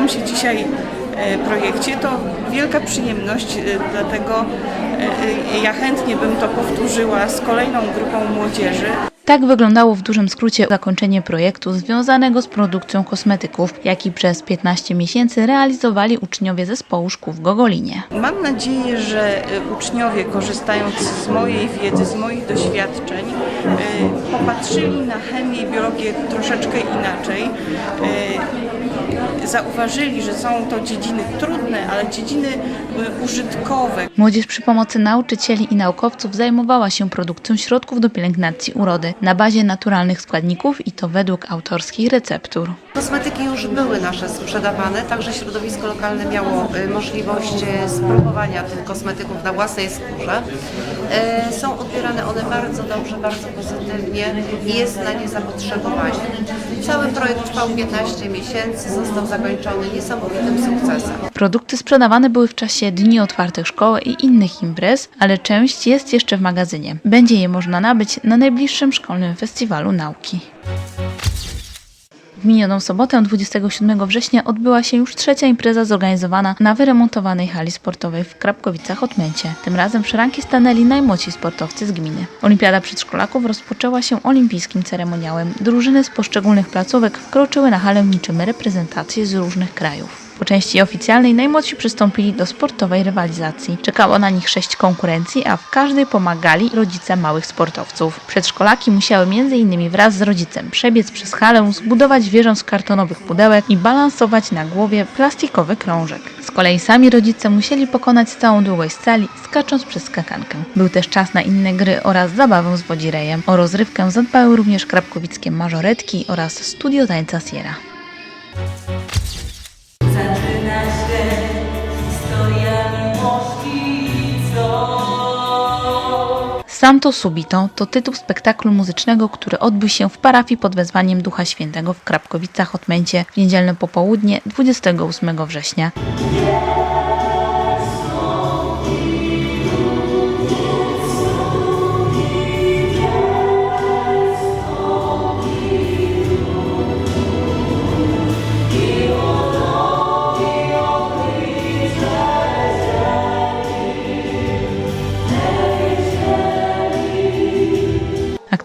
rozpoczynającym się dzisiaj e, projekcie to wielka przyjemność, e, dlatego e, ja chętnie bym to powtórzyła z kolejną grupą młodzieży. Tak wyglądało w dużym skrócie zakończenie projektu związanego z produkcją kosmetyków, jaki przez 15 miesięcy realizowali uczniowie zespołu szkół w Gogolinie. Mam nadzieję, że e, uczniowie korzystając z mojej wiedzy, z moich doświadczeń, e, popatrzyli na chemię i biologię troszeczkę inaczej. e, Zauważyli, że są to dziedziny trudne, ale dziedziny użytkowe, Młodzież przy pomocy nauczycieli i naukowców zajmowała się produkcją środków do pielęgnacji urody na bazie naturalnych składników i to według autorskich receptur. Kosmetyki już były nasze sprzedawane, także środowisko lokalne miało y, możliwość y, spróbowania tych kosmetyków na własnej skórze. E, Są odbierane one bardzo dobrze, bardzo pozytywnie i jest na nie zapotrzebowanie. Cały projekt trwał 15 miesięcy, został zakończony niesamowitym sukcesem. Produkty sprzedawane były w czasie dni otwartych szkoły i innych imprez, ale część jest jeszcze w magazynie. Będzie je można nabyć na najbliższym szkolnym festiwalu nauki. W minioną sobotę 27 września odbyła się już trzecia impreza zorganizowana na wyremontowanej hali sportowej w Krapkowicach-Odmęcie. Tym razem w szranki stanęli najmłodsi sportowcy z gminy. Olimpiada przedszkolaków rozpoczęła się olimpijskim ceremoniałem. Drużyny z poszczególnych placówek wkroczyły na halę niczym reprezentacje z różnych krajów. Po części oficjalnej najmłodsi przystąpili do sportowej rywalizacji. Czekało na nich sześć konkurencji, a w każdej pomagali rodzice małych sportowców. Przedszkolaki musiały m.in. wraz z rodzicem przebiec przez halę, zbudować wieżę z kartonowych pudełek i balansować na głowie plastikowy krążek. Z kolei sami rodzice musieli pokonać całą długość sali, skacząc przez skakankę. Był też czas na inne gry oraz zabawę z wodzirejem. O rozrywkę zadbały również krapkowickie mażoretki oraz studio tańca Sierra. Santo Subito to tytuł spektaklu muzycznego, który odbył się w parafii pod wezwaniem Ducha Świętego w Krapkowicach-Otmęcie w niedzielne popołudnie 28 września.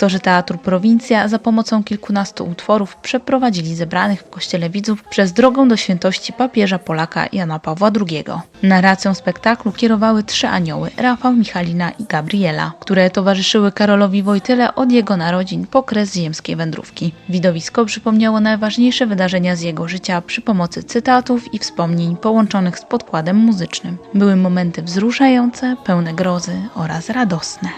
Aktorzy Teatru Prowincja za pomocą kilkunastu utworów przeprowadzili zebranych w kościele widzów przez drogę do świętości papieża Polaka Jana Pawła II. Narracją spektaklu kierowały trzy anioły Rafał, Michalina i Gabriela, które towarzyszyły Karolowi Wojtyle od jego narodzin po kres ziemskiej wędrówki. Widowisko przypomniało najważniejsze wydarzenia z jego życia przy pomocy cytatów i wspomnień połączonych z podkładem muzycznym. Były momenty wzruszające, pełne grozy oraz radosne.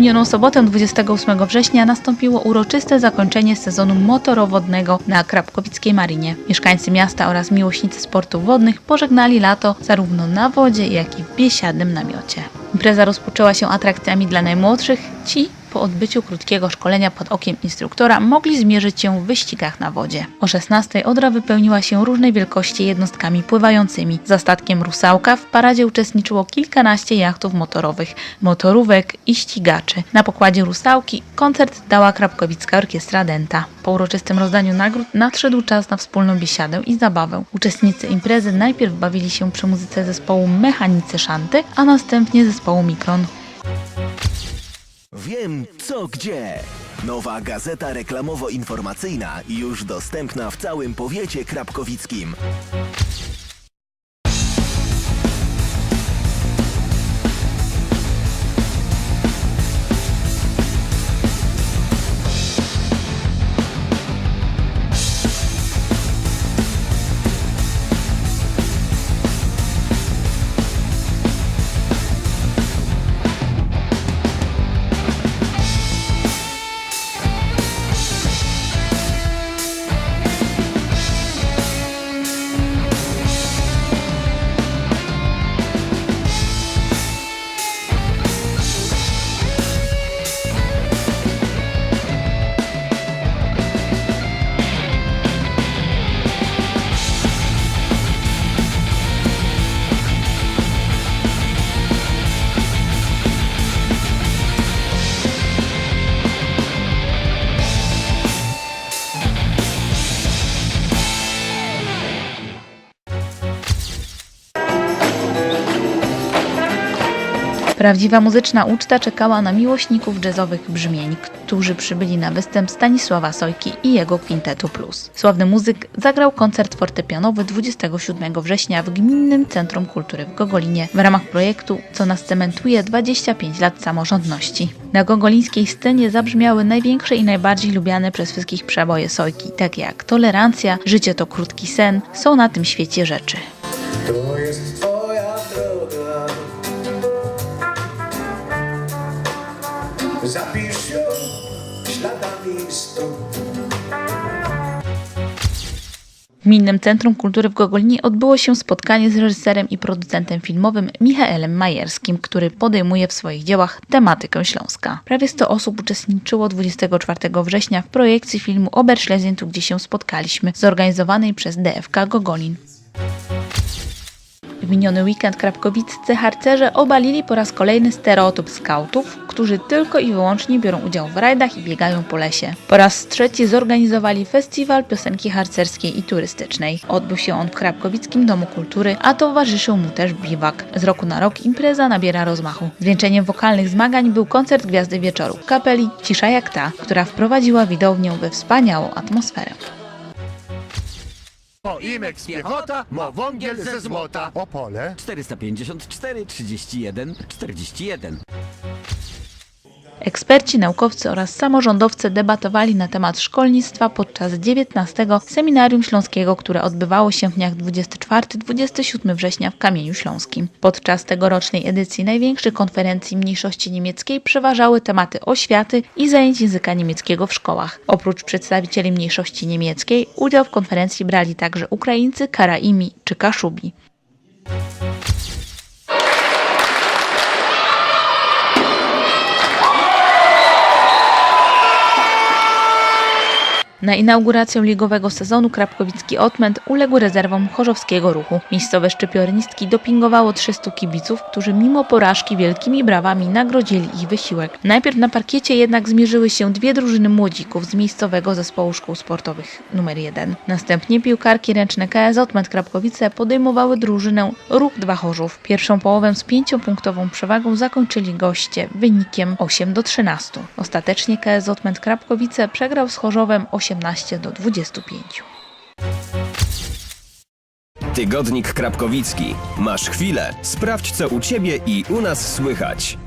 Minioną sobotę 28 września nastąpiło uroczyste zakończenie sezonu motorowodnego na Krapkowickiej Marinie. Mieszkańcy miasta oraz miłośnicy sportów wodnych pożegnali lato zarówno na wodzie, jak i w biesiadnym namiocie. Impreza rozpoczęła się atrakcjami dla najmłodszych. Ci po odbyciu krótkiego szkolenia pod okiem instruktora mogli zmierzyć się w wyścigach na wodzie. O 16 Odra wypełniła się różnej wielkości jednostkami pływającymi. Za statkiem Rusałka w paradzie uczestniczyło kilkanaście jachtów motorowych, motorówek i ścigaczy. Na pokładzie Rusałki koncert dała Krapkowicka Orkiestra Denta. Po uroczystym rozdaniu nagród nadszedł czas na wspólną biesiadę i zabawę. Uczestnicy imprezy najpierw bawili się przy muzyce zespołu Mechanicy Szanty, a następnie zespołu Mikron. Wiem co gdzie. Nowa gazeta reklamowo-informacyjna już dostępna w całym powiecie krapkowickim. Prawdziwa muzyczna uczta czekała na miłośników jazzowych brzmień, którzy przybyli na występ Stanisława Sojki i jego Quintetu Plus. Sławny muzyk zagrał koncert fortepianowy 27 września w Gminnym Centrum Kultury w Gogolinie w ramach projektu, co nas cementuje 25 lat samorządności. Na gogolińskiej scenie zabrzmiały największe i najbardziej lubiane przez wszystkich przeboje Sojki, takie jak Tolerancja, Życie to krótki sen, są na tym świecie rzeczy. Zapisz ją śladami stóp W Gminnym Centrum Kultury w Gogolinie odbyło się spotkanie z reżyserem i producentem filmowym Michaelem Majerskim, który podejmuje w swoich dziełach tematykę Śląska. Prawie 100 osób uczestniczyło 24 września w projekcji filmu Oberschlesien, tu gdzie się spotkaliśmy, zorganizowanej przez DFK Gogolin. W miniony weekend krapkowiccy harcerze obalili po raz kolejny stereotyp skautów, którzy tylko i wyłącznie biorą udział w rajdach i biegają po lesie. Po raz trzeci zorganizowali festiwal piosenki harcerskiej i turystycznej. Odbył się on w Krapkowickim Domu Kultury, a towarzyszył mu też biwak. Z roku na rok impreza nabiera rozmachu. Zwieńczeniem wokalnych zmagań był koncert Gwiazdy Wieczoru kapeli Cisza jak ta, która wprowadziła widownię we wspaniałą atmosferę. O Imek z piechota, mo wągiel ze złota. Opole. 454 31 41. Eksperci, naukowcy oraz samorządowcy debatowali na temat szkolnictwa podczas 19 Seminarium Śląskiego, które odbywało się w dniach 24-27 września w Kamieniu Śląskim. Podczas tegorocznej edycji największej konferencji mniejszości niemieckiej przeważały tematy oświaty i zajęć języka niemieckiego w szkołach. Oprócz przedstawicieli mniejszości niemieckiej, udział w konferencji brali także Ukraińcy, Karaimi czy Kaszubi. Na inaugurację ligowego sezonu krapkowicki Otment uległ rezerwom chorzowskiego ruchu. Miejscowe szczypiornistki dopingowało 300 kibiców, którzy mimo porażki wielkimi brawami nagrodzili ich wysiłek. Najpierw na parkiecie jednak zmierzyły się dwie drużyny młodzików z miejscowego zespołu szkół sportowych numer 1. Następnie piłkarki ręczne KS Otment Krapkowice podejmowały drużynę Ruch 2 Chorzów. Pierwszą połowę z pięciopunktową przewagą zakończyli goście wynikiem 8 do 13. Ostatecznie KS Otment Krapkowice przegrał z Chorzowem 18 do 25. Tygodnik Krapkowicki. Masz chwilę. Sprawdź, co u ciebie i u nas słychać.